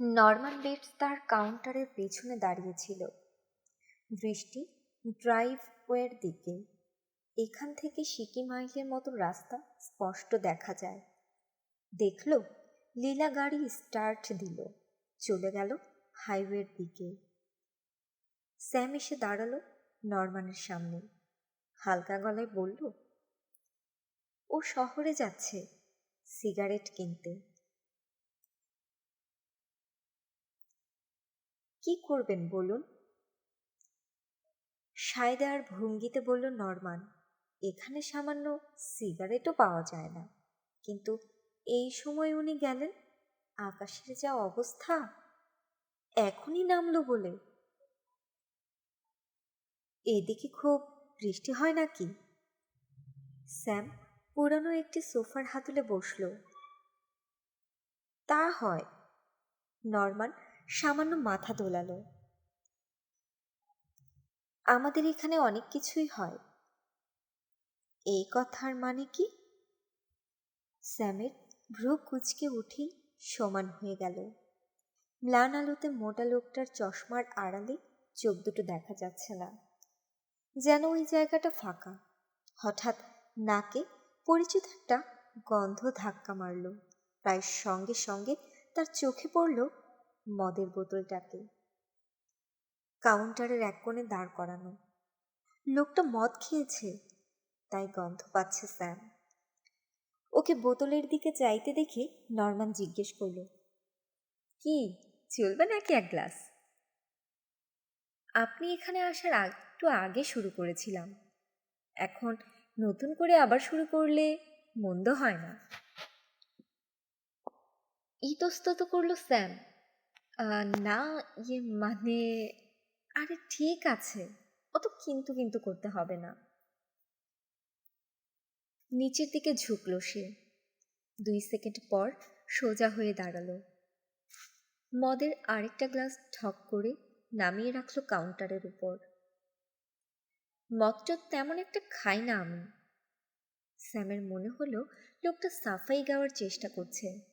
নর্মান bets তার কাউন্টারের পেছনে দাঁড়িয়েছিল। দৃষ্টি ড্রাইভওয়ের দিকে। এখান থেকে সিকি মাইলের মতো রাস্তা স্পষ্ট দেখা যায়। দেখল, লীলা গাড়ি স্টার্ট দিল, চলে গেল হাইওয়ের দিকে। স্যাম এসে দাঁড়াল নর্মানের সামনে। হালকা গলায় বলল, ও শহরে যাচ্ছে সিগারেট কিনতে। কি করবেন বলুন? সায়দার ভঙ্গিতে বলল, নরমান, এখানে সামান্য সিগারেটও পাওয়া যায় না। কিন্তু এই সময় উনি গেলেন, আকাশের যা অবস্থা, এখনই নামলো বলে। এদিকে খুব বৃষ্টি হয় নাকি? স্যাম পুরানো একটি সোফার হাতলে বসল। তা হয়, নরমান সামান্য মাথা দোলালো। আমাদের এখানে অনেক কিছুই হয়। এই কথার মানে কি? স্যামের ভ্রু কুচকে উঠেই সমান হয়ে গেল। ম্লান আলোতে মোটা লোকটার চশমার আড়ালে চোখ দুটো দেখা যাচ্ছে না। যেন ওই জায়গাটা ফাঁকা। হঠাৎ নাকে পরিচিত একটা গন্ধ ধাক্কা মারল। প্রায় সঙ্গে সঙ্গে তার চোখে পড়ল মদের বোতলটাকে। কাউন্টারের এক কোণে দাঁড় করানো। লোকটা মদ খেয়েছে, তাই গন্ধ পাচ্ছে স্যাম। ওকে বোতলের দিকে চাইতে দেখে নর্মান জিজ্ঞেস করল, কি, চলবে নাকি এক গ্লাস? আপনি এখানে আসার একটু আগে শুরু করেছিলাম। এখন নতুন করে আবার শুরু করলে মন্দ হয় না। ইতস্তত করল স্যাম। না ইয়ে মানে আরে ঠিক আছে। অত কিন্তু কিন্তু করতে হবে না। নিচের দিকে ঝুঁকলো সে। দুই সেকেন্ড পর সোজা হয়ে দাঁড়াল। মদের আরেকটা গ্লাস ঠক করে নামিয়ে রাখল কাউন্টারের উপর। মদটা তেমন একটা খাই না আমি। স্যামের মনে হলো লোকটা সাফাই গাওয়ার চেষ্টা করছে।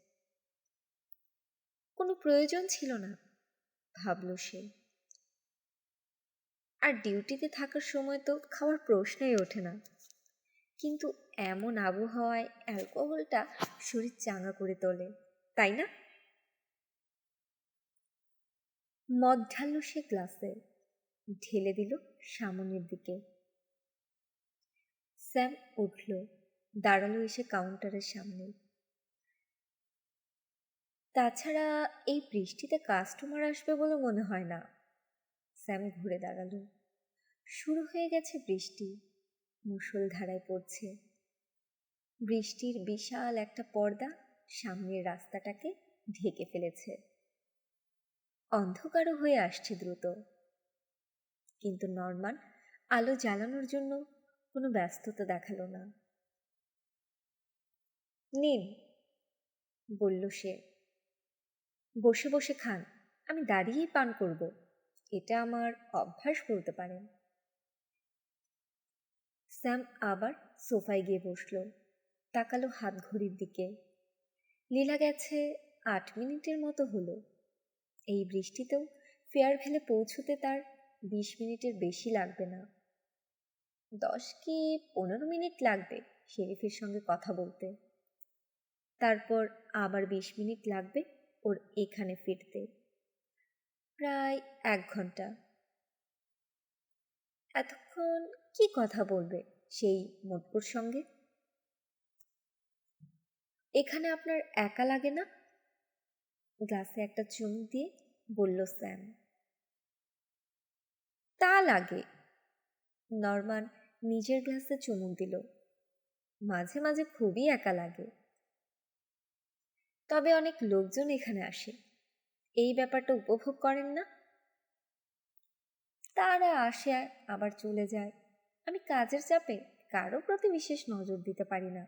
কোনো প্রয়োজন ছিল না, ভাবল সে। আর ডিউটিতে থাকার সময় তো খাওয়ার প্রশ্নই ওঠে না। কিন্তু এমন আবহাওয়ায় অ্যালকোহলটা শরীর চাঙা করে তোলে, তাই না? মদ ঢালল সে গ্লাসে, ঢেলে দিল সামনের দিকে। স্যাম উঠল, দাঁড়াল এসে কাউন্টারের সামনে। তাছাড়া এই বৃষ্টিতে কাস্টমার আসবে বলে মনে হয় না। স্যাম ঘুরে দাঁড়াল। শুরু হয়ে গেছে বৃষ্টি। মুষলধারায় পড়ছে। বৃষ্টির বিশাল একটা পর্দা সামনের রাস্তাটাকে ঢেকে ফেলেছে। অন্ধকারও হয়ে আসছে দ্রুত। কিন্তু নর্মান আলো জ্বালানোর জন্য কোনো ব্যস্ততা দেখাল না। নিন, বলল সে। বসে বসে খান, আমি দাঁড়িয়েই পান করব। এটা আমার অভ্যাস বলতে পারেন। স্যাম আবার সোফায় গিয়ে বসল, তাকালো হাত ঘড়ির দিকে। লীলা গেছে আট মিনিটের মতো হলো। এই বৃষ্টিতেও ফেয়ার ভেলে পৌঁছতে তার বিশ মিনিটের বেশি লাগবে না। দশ কি পনেরো মিনিট লাগবে শেরিফের সঙ্গে কথা বলতে। তারপর আবার বিশ মিনিট লাগবে ওর এখানে ফিরতে। প্রায় এক ঘণ্টা। এতক্ষণ কি কথা বলবে সেই মোটকোর সঙ্গে? এখানে আপনার একা লাগে না? গ্লাসে একটা চুমুক দিয়ে বলল স্যাম। তা লাগে। নরমান নিজের গ্লাসে চুমুক দিল। মাঝে মাঝে খুবই একা লাগে। তবে অনেক লোকজন এখানে আসে। এই ব্যাপারটা উপভোগ করেন না। তারা আসে, আবার চলে যায়। আমি কাজের চাপে কারও প্রতি বিশেষ নজর দিতে পারি না।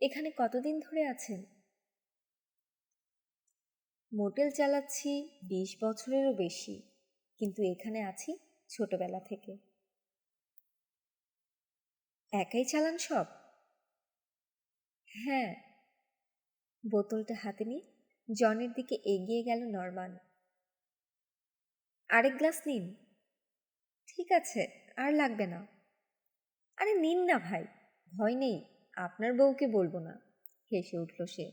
এখানে কতদিন ধরে আছেন? মোটেল চালাচ্ছি বিশ বছরেরও বেশি, কিন্তু এখানে আছি ছোটবেলা থেকে। একাই চালান সব? হ্যাঁ। বোতলটা হাতে নিয়ে জনের দিকে এগিয়ে গেল নরমান। আরেক গ্লাস নিন। ঠিক আছে, আর লাগবে না। আরে নিন না ভাই, ভয় নেই, আপনার বউকে বলব না, হেসে উঠল সে।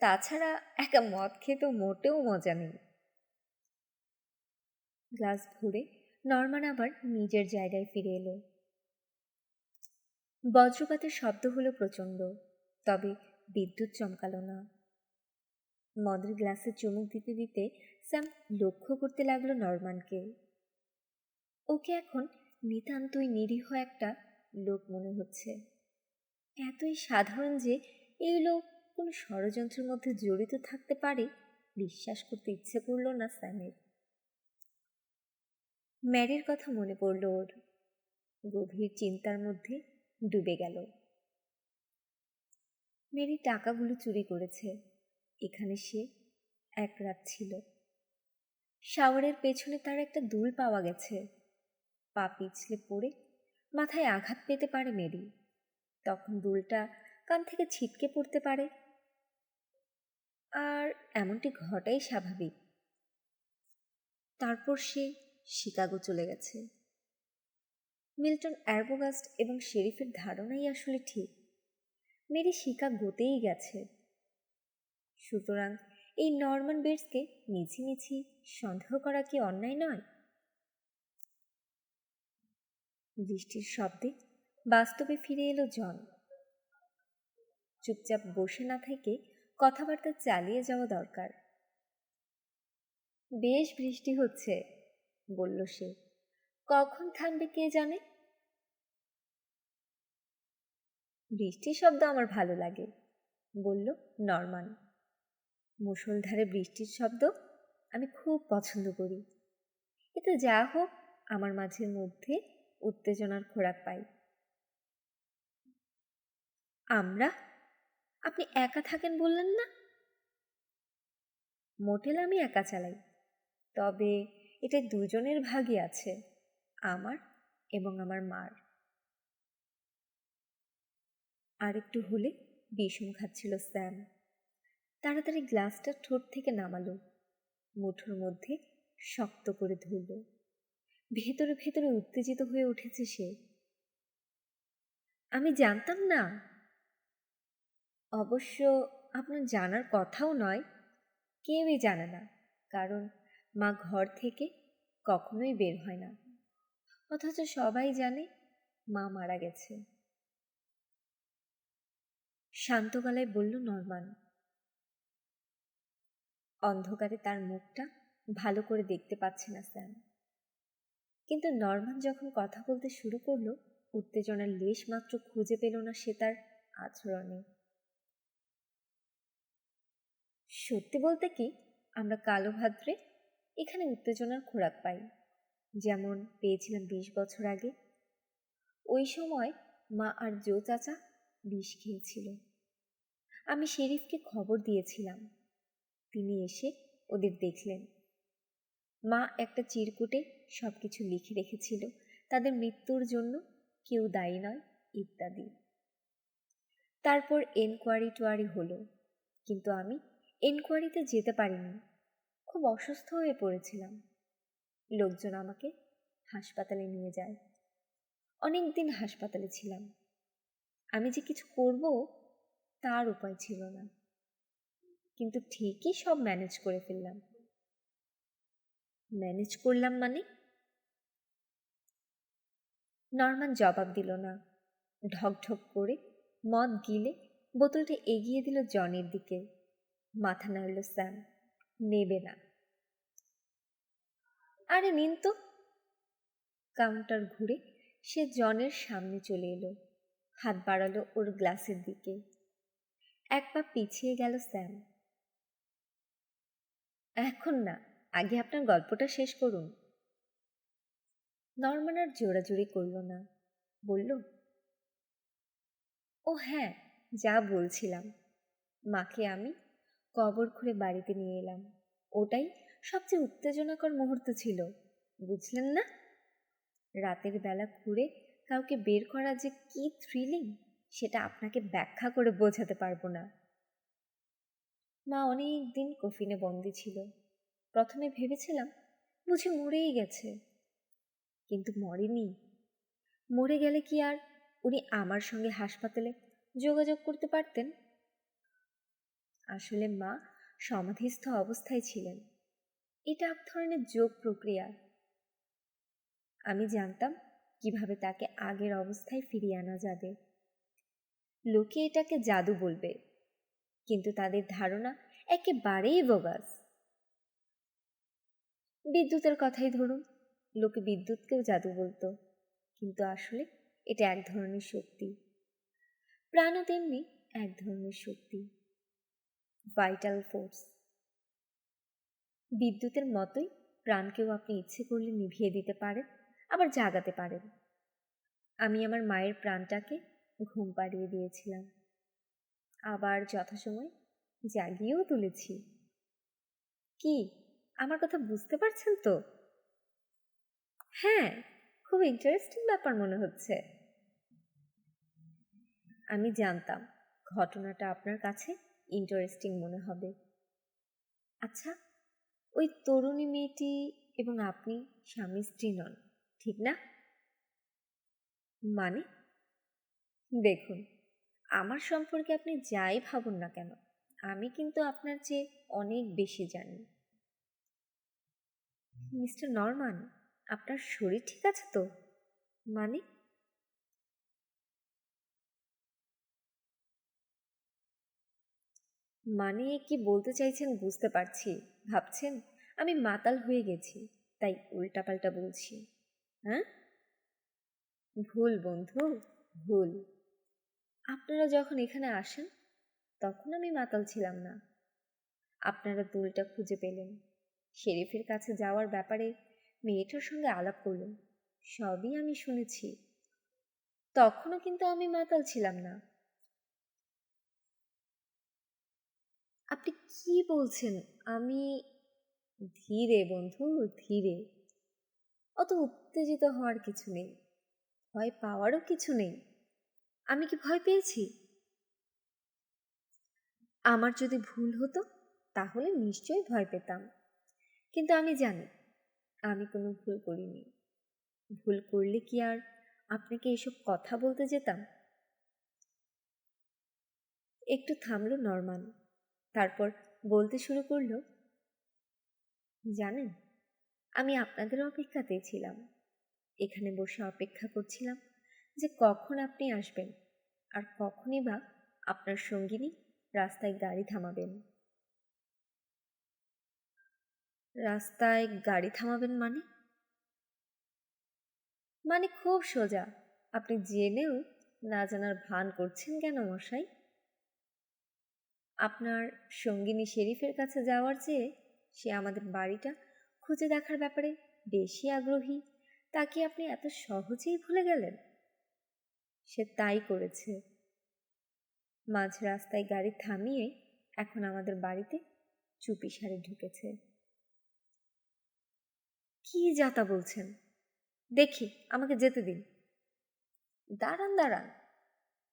তাছাড়া একা মদ খেতে মোটেও মজা নেই। গ্লাস ভরে নরমান আবার নিজের জায়গায় ফিরে এলো। বজ্রপাতের শব্দ হলো প্রচণ্ড, তবে বিদ্যুৎ চমকালো না। মদের গ্লাসে চুমুক দিতে দিতে স্যাম লক্ষ্য করতে লাগল নরমানকে। ওকে এখন নিতান্তই নিরীহ একটা লোক মনে হচ্ছে। এতই সাধারণ যে এই লোক কোনো ষড়যন্ত্রের মধ্যে জড়িত থাকতে পারে, বিশ্বাস করতে ইচ্ছে করল না স্যামের। ম্যারির কথা মনে পড়ল ওর। গভীর চিন্তার মধ্যে ডুবে গেল। মেরি টাকাগুলো চুরি করেছে। এখানে সে এক রাত ছিল। শাওয়ারের পেছনে তার একটা দুল পাওয়া গেছে। পা পিছলে পড়ে মাথায় আঘাত পেতে পারে মেরি। তখন দুলটা কান থেকে ছিটকে পড়তে পারে। আর এমনটি ঘটাই স্বাভাবিক। তারপর সে শিকাগো চলে গেছে। মিল্টন অ্যারবোগাস্ট এবং শেরিফের ধারণাই আসলে ঠিক। মেরি শিকাগোতেই গেছে। সুতরাং এই নর্মান বেডসকে মিছিমিছি সন্দেহ করা কি অন্যায় নয়? বৃষ্টির শব্দে বাস্তবে ফিরে এলো জন। চুপচাপ বসে না থেকে কথাবার্তা চালিয়ে যাওয়া দরকার। বেশ বৃষ্টি হচ্ছে, বলল সে। কখন থামবে কে জানে? বৃষ্টির শব্দ আমার ভালো লাগে, বলল নরমান। মুষলধারে বৃষ্টির শব্দ আমি খুব পছন্দ করি। এতে যা হোক, আমার মাঝের মধ্যে উত্তেজনার খোরাক পাই। আমরা? আপনি একা থাকেন বললেন না? মোটেল আমি একা চালাই, তবে এটা দুজনের ভাগই আছে। আমার এবং আমার মার। আরেকটু হলে বিষম খাচ্ছিল স্যাম। তাড়াতাড়ি গ্লাসটা ঠোঁট থেকে নামালো। মুঠোর মধ্যে শক্ত করে ধরল। ভেতরে ভেতরে উত্তেজিত হয়ে উঠেছে সে। আমি জানতাম না। অবশ্য আপনার জানার কথাও নয়। কেউই জানে না, কারণ মা ঘর থেকে কখনোই বের হয় না। অথচ সবাই জানে মা মারা গেছে। শান্ত গলায় বলল নরমান, অন্ধকারে তার মুখটা ভালো করে দেখতে পাচ্ছে না স্যাম কিন্তু নরমান যখন কথা বলতে শুরু করল, উত্তেজনার লেশ মাত্র খুঁজে পেল না সে তার আচরণে। সত্যি বলতে কি, আমরা কালো ভাদ্রে এখানে উত্তেজনার খোরাক পাই। যেমন পেয়েছিলাম বিশ বছর আগে। ওই সময় মা আর জো চাচা বিষ খেয়েছিল। আমি শেরিফকে খবর দিয়েছিলাম। তিনি এসে ওদের দেখলেন। মা একটা চিরকুটে সব কিছু লিখে রেখেছিল। তাদের মৃত্যুর জন্য কেউ দায়ী নয় ইত্যাদি। তারপর এনকোয়ারি টোয়ারি হলো। কিন্তু আমি এনকোয়ারিতে যেতে পারিনি। খুব অসুস্থ হয়ে পড়েছিলাম। লোকজন আমাকে হাসপাতালে নিয়ে যায়। অনেক দিন হাসপাতালে ছিলাম। আমি যে কিছু করব, তার উপায় ছিল না। কিন্তু ঠিকই সব ম্যানেজ করে ফেললাম। ম্যানেজ করলাম মানে? নর্মান জবাব দিল না। ঢকঢক করে মদ গিলে বোতলটা এগিয়ে দিল জনের দিকে। মাথা নাড়ল স্যাম, নেবে না। আরে নিন তো কাউন্টার ঘুরে সে জনের সামনে চলে এলো। হাত বাড়ালো ওর গ্লাসের দিকে। এক পা পিছিয়ে গেল স্যাম। এখন না, আগে আপনার গল্পটা শেষ করুন। নর্মান আর জোড়াজুড়ি করল না। বলল, ও হ্যাঁ যা বলছিলাম। মাকে আমি কবর খুঁড়ে বাড়িতে নিয়ে এলাম। ওটাই সবচেয়ে উত্তেজনাকর মুহূর্ত ছিল, বুঝলেন না? রাতের বেলা ঘুরে কাউকে বের করা যে কি থ্রিলিং সেটা আপনাকে ব্যাখ্যা করে বোঝাতে পারব না। মা অনেক দিন কফিনে বন্দি ছিল। প্রথমে ভেবেছিলাম, বুঝি মরেই গেছে। কিন্তু মরেনি। মরে গেলে কি আর উনি আমার সঙ্গে হাসপাতালে যোগাযোগ করতে পারতেন? আসলে মা সমাধিস্থ অবস্থায় ছিলেন। এটা এক ধরনের যোগ প্রক্রিয়া। আমি জানতাম কীভাবে তাকে আগের অবস্থায় ফিরিয়ে আনা যাবে। লোকে এটাকে জাদু বলবে, কিন্তু তাদের ধারণা একেবারেই বোগাস। বিদ্যুতের কথাই ধরুন, লোকে বিদ্যুৎকেও জাদু বলতো, কিন্তু আসলে এটা এক ধরনের শক্তি। প্রাণও তেমনি এক ধরনের শক্তি। ভাইটাল ফোর্স বিদ্যুতের মতোই প্রাণকেও আপনি ইচ্ছে করলে নিভিয়ে দিতে পারেন, আবার জাগাতে পারেন। আমি আমার মায়ের প্রাণটাকে ঘুম পাড়িয়ে দিয়েছিলাম। আবার যথাসময় জাগিয়েও তুলেছি। কি, আমার কথা বুঝতে পারছেন তো? হ্যাঁ খুব ইন্টারেস্টিং ব্যাপার মনে হচ্ছে। আমি জানতাম ঘটনাটা আপনার কাছে ইন্টারেস্টিং মনে হবে। আচ্ছা ওই তরুণী মেয়েটি এবং আপনি স্বামী স্ত্রী নন, ঠিক না? মানে? দেখুন, আমার সম্পর্কে আপনি যাই ভাবুন না কেন, আমি কিন্তু আপনার চেয়ে অনেক বেশি জানি। মিস্টার নরমান, আপনার শরীর ঠিক আছে তো? মানে? মানে কি বলতে চাইছেন বুঝতে পারছি। ভাবছেন? আমি মাতাল হয়ে গেছি, তাই উল্টাপাল্টা বলছি। হ্যাঁ? ভুল বন্ধু, ভুল। আপনারা যখন এখানে আসেন, তখন আমি মাতাল ছিলাম না। আপনারা দুলটা খুঁজে পেলেন। শেরিফের কাছে যাওয়ার ব্যাপারে মেয়েটার সঙ্গে আলাপ করলেন। সবই আমি শুনেছি। তখনও কিন্তু আমি মাতাল ছিলাম না। আপনি কি বলছেন? আমি ধীরে বন্ধু, ধীরে। অত উত্তেজিত হওয়ার কিছু নেই। ভয় পাওয়ারও কিছু নেই। আমি কি ভয় পেয়েছি? আমার যদি ভুল হতো, তাহলে নিশ্চয়ই ভয় পেতাম। কিন্তু আমি জানি, আমি কোনো ভুল করিনি। ভুল করলে কি আর আপনাকে এসব কথা বলতে যেতাম? একটু থামলো নরমান। তারপর বলতে শুরু করল, জানেন, আমি আপনাদের অপেক্ষাতেই ছিলাম। এখানে বসে অপেক্ষা করছিলাম যে কখন আপনি আসবেন আর কখনই বা আপনার সঙ্গিনী রাস্তায় গাড়ি থামাবেন। রাস্তায় গাড়ি থামাবেন মানে? মানে খুব সোজা। আপনি জেনেও না জানার ভান করছেন কেন মশাই? আপনার সঙ্গিনী শেরিফের কাছে যাওয়ার চেয়ে সে আমাদের বাড়িটা খুঁজে দেখার ব্যাপারে বেশি আগ্রহী। তা কি আপনি এত সহজেই ভুলে গেলেন? সে তাই করেছে। মাঝ রাস্তায় গাড়ি থামিয়ে এখন আমাদের বাড়িতে চুপি সারে ঢুকেছে। কি যাতা বলছেন? দেখি, আমাকে যেতে দিন। দাঁড়ান দাঁড়ান।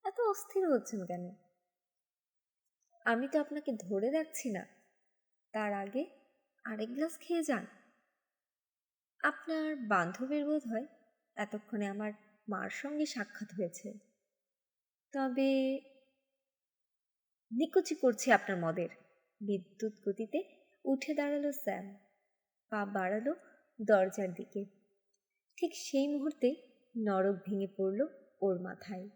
এত অস্থির হচ্ছেন কেন? আমি তো আপনাকে ধরে রাখছি না। তার আগে আরেক গ্লাস খেয়ে যান। আপনার বান্ধবীর বোধ হয় এতক্ষণে আমার মার সঙ্গে সাক্ষাৎ হয়েছে। তবে নিকুচি করছি আপনার মদের। বিদ্যুৎ গতিতে উঠে দাঁড়াল স্যাম। পা বাড়ালো দরজার দিকে। ঠিক সেই মুহূর্তে নরক ভেঙে পড়ল ওর মাথায়।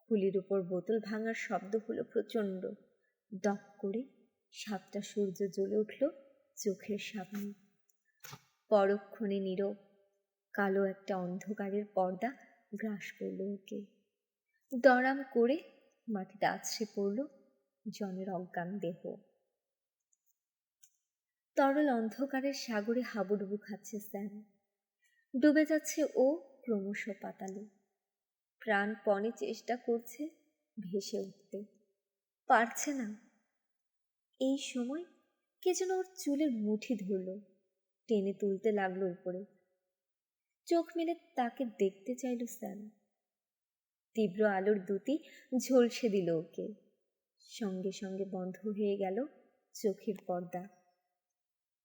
খুলির উপর বোতল ভাঙার শব্দ হলো প্রচণ্ড। ডক করে সাতটা সূর্য জ্বলে উঠল চোখের সামনে। পরক্ষণে নীরব, কালো একটা অন্ধকারের পর্দা গ্রাস করল ওকে। দরাম করে মাটিতে আছড়ে পড়ল জনের অজ্ঞান দেহ। তরল অন্ধকারের সাগরে হাবুডুবু খাচ্ছে স্যাম। ডুবে যাচ্ছে ও ক্রমশ পাতালে। প্রাণপণে চেষ্টা করছে ভেসে উঠতে। পারছে না। এই সময় কে যেন ওর চুলের মুঠি ধরল, টেনে তুলতে লাগল উপরে। চোখ মেলে তাকে দেখতে চাইল স্যাম। তীব্র আলোর দুটি ঝলসে দিল ওকে। সঙ্গে সঙ্গে বন্ধ হয়ে গেল চোখের পর্দা।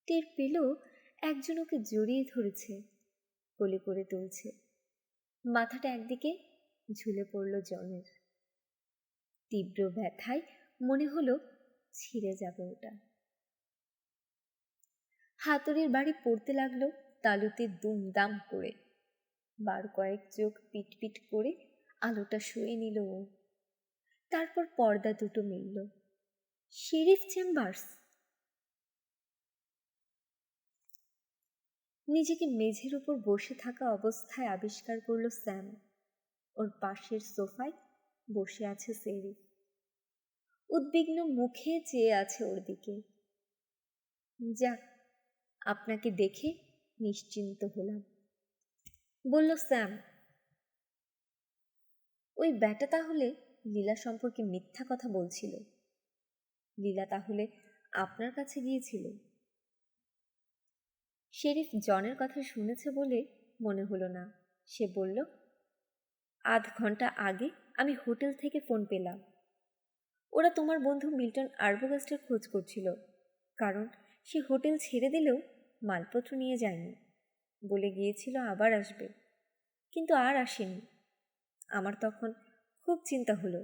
টের পেল একজন ওকে জড়িয়ে ধরেছে, কোলে করে তুলছে। মাথাটা একদিকে ঝুলে পড়ল জনের। তীব্র ব্যথায় মনে হলো ছিঁড়ে যাবে ওটা। হাতুড়ির বাড়ি পড়তে লাগল তালুতে দুমদাম করে। বার কয়েক চোখ পিটপিট করে আলোটা শুয়ে নিল ও। তারপর পর্দা দুটো মিলল। Sheriff Chambers. নিজেকে মেঝের উপর বসে থাকা অবস্থায় আবিষ্কার করল স্যাম। ওর পাশের সোফায় বসে আছে সেরিফ। উদ্বিগ্ন মুখে চেয়ে আছে ওর দিকে। যাক, আপনাকে দেখে নিশ্চিন্ত হলাম। বলল, স্যাম, ওই ব্যাটা তাহলে লীলা সম্পর্কে মিথ্যা কথা বলছিল। লীলা তাহলে আপনার কাছে গিয়েছিল? শেরিফ জনের কথা শুনেছে বলে মনে হলো না। সে বলল, আধ ঘণ্টা আগে আমি হোটেল থেকে ফোন পেলাম। ওরা তোমার বন্ধু মিল্টন আরবোগাস্টের খোঁজ করছিল, কারণ সে হোটেল ছেড়ে দিলেও মালপত্র নিয়ে যায়নি। বলে গিয়েছিল আবার আসবে, কিন্তু আর আসেনি। আমার তখন খুব চিন্তা হলো,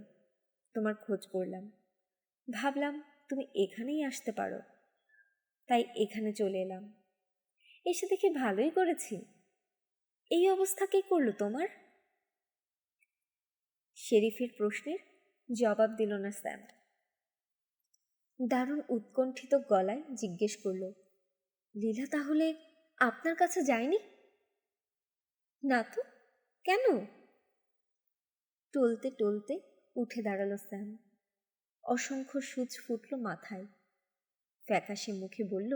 তোমার খোঁজ করলাম। ভাবলাম তুমি এখানেই আসতে পারো, তাই এখানে চলে এলাম। এসে দেখে ভালোই করেছি। এই অবস্থা কে করল তোমার? শেরিফের প্রশ্নের জবাব দিল না স্যাম। দারুণ উৎকণ্ঠিত গলায় জিজ্ঞেস করল, লীলা তাহলে আপনার কাছে যায়নি? না তো, কেন? টলতে টলতে উঠে দাঁড়াল স্যাম। অসংখ্য সূচ ফুটল মাথায়। ফ্যাকাশে মুখে বলল,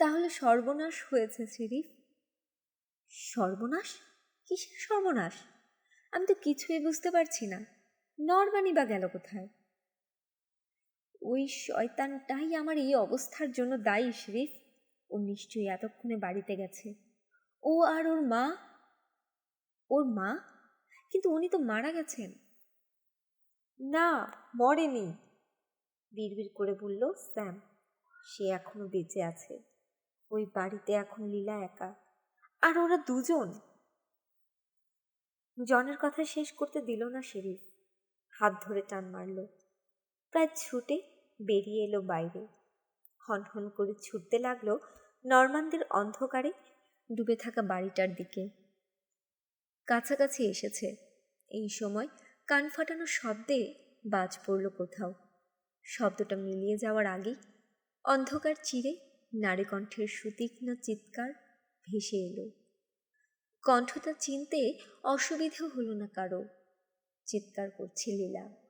তাহলে সর্বনাশ হয়েছে শিরিফ সর্বনাশ? কিসের সর্বনাশ? আমি তো কিছুই বুঝতে পারছি না। নরমানি বা গেল কোথায়? ওই শয়তানটাই আমার এই অবস্থার জন্য দায়ী, শরীফ। ও নিশ্চয়ই এতক্ষণে বাড়িতে গেছে। ও আর ওর মা? ওর মা? কিন্তু উনি তো মারা গেছেন। না, মরেনি। বিড়বিড় করে বলল, স্যাম, সে এখনও বেঁচে আছে। ওই বাড়িতে এখন লীলা একা। আর ওরা দুজন? জনের কথা শেষ করতে দিল না শেরিফ। হাত ধরে টান মারল। প্রায় ছুটে বেরিয়ে এলো বাইরে। হন হন করে ছুটতে লাগল নরমানদের অন্ধকারে ডুবে থাকা বাড়িটার দিকে। কাছাকাছি এসেছে। এই সময় কান ফাটানো শব্দে বাজ পড়ল কোথাও। শব্দটা মিলিয়ে যাওয়ার আগেই অন্ধকার চিরে নারী কণ্ঠের সুতীক্ষ্ণ চিৎকার ভেসে এলো। কণ্ঠটা চিনতে অসুবিধে হলো না কারও। চিৎকার করছে লীলা।